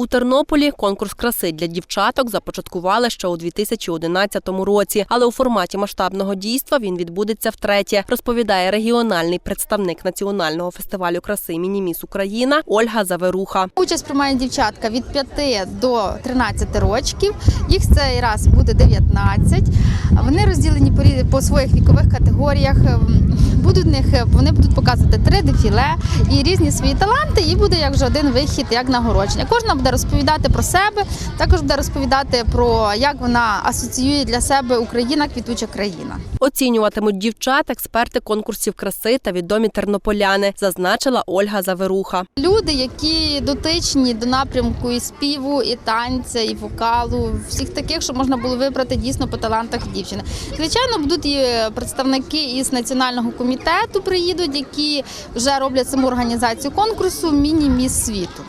У Тернополі конкурс краси для дівчаток започаткували ще у 2011 році, але у форматі масштабного дійства він відбудеться втретє, розповідає регіональний представник національного фестивалю краси Мініміс Україна Ольга Заверуха. Участь приймають дівчатка від 5 до 13 років. Їх цей раз буде 19. Вони розділені по своїх вікових категоріях. Ем, Будуть них вони будуть показувати три дефіле і різні свої таланти. І буде як вже один вихід, як нагородження. Кожна буде розповідати про себе, також буде розповідати про як вона асоціює для себе Україна квітуча країна. Оцінюватимуть дівчат експерти конкурсів краси та відомі тернополяни, зазначила Ольга Заверуха. Люди, які дотичні до напрямку і співу, і танця, і вокалу, всіх таких, що можна було вибрати дійсно по талантах дівчини. Звичайно, будуть і представники із національного комітету приїдуть, які вже роблять саму організацію конкурсу Міні-міс світу.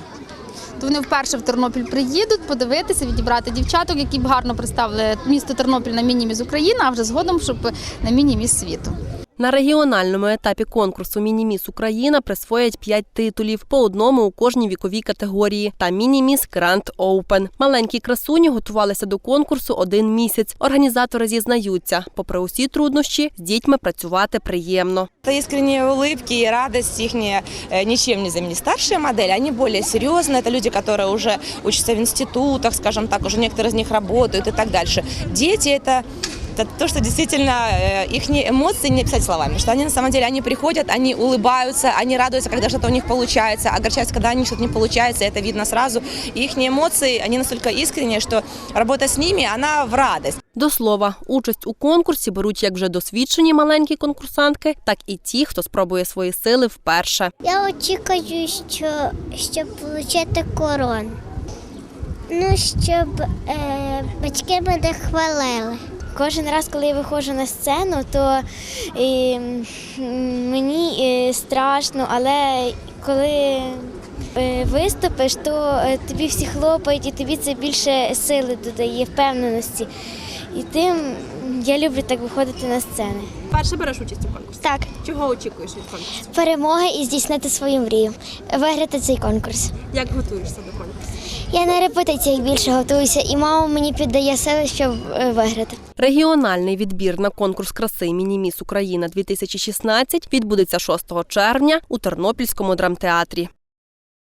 То вони вперше в Тернопіль приїдуть подивитися, відібрати дівчаток, які б гарно представили місто Тернопіль на міні-міс України, а вже згодом, щоб на міні-міс світу. На регіональному етапі конкурсу Мініміс Україна присвоять п'ять титулів по одному у кожній віковій категорії та Мініміс Гранд Оупен. Маленькі красуні готувалися до конкурсу один місяць. Організатори зізнаються, попри усі труднощі, з дітьми працювати приємно. Это искренние улыбки и радость их не, э, ничем не заменить. Старшие модели, они более серьезные, это люди, которые уже учатся в институтах, скажем так, уже некоторые из них работают и так дальше. Дети это это то, что действительно э, их эмоции не описать словами, что они на самом деле, они приходят, они улыбаются, они радуются, когда что-то у них получается, огорчаются, когда у них что-то не получается, это видно сразу. И их эмоции, они настолько искренние, что работа с ними, она в радость. До слова, участь у конкурсі беруть як вже досвідчені маленькі конкурсантки, так і ті, хто спробує свої сили вперше. Я очікую, що щоб отримати корону. Ну, щоб е, батьки мене хвалили. Кожен раз, коли я виходжу на сцену, то м, мені е, страшно, але коли е, виступиш, то е, тобі всі хлопають і тобі це більше сили додає, впевненості. І тим я люблю так виходити на сцени. Перше береш участь у конкурсі. Так, Чого очікуєш від конкурсу? перемоги і здійснити свою мрію, виграти цей конкурс. Як готуєшся до конкурсу? Я на репетиціях більше готуюся, і мама мені піддає сили, щоб е, виграти. Регіональний відбір на конкурс краси Мініміс Україна 2016 відбудеться 6 червня у Тернопільському драмтеатрі.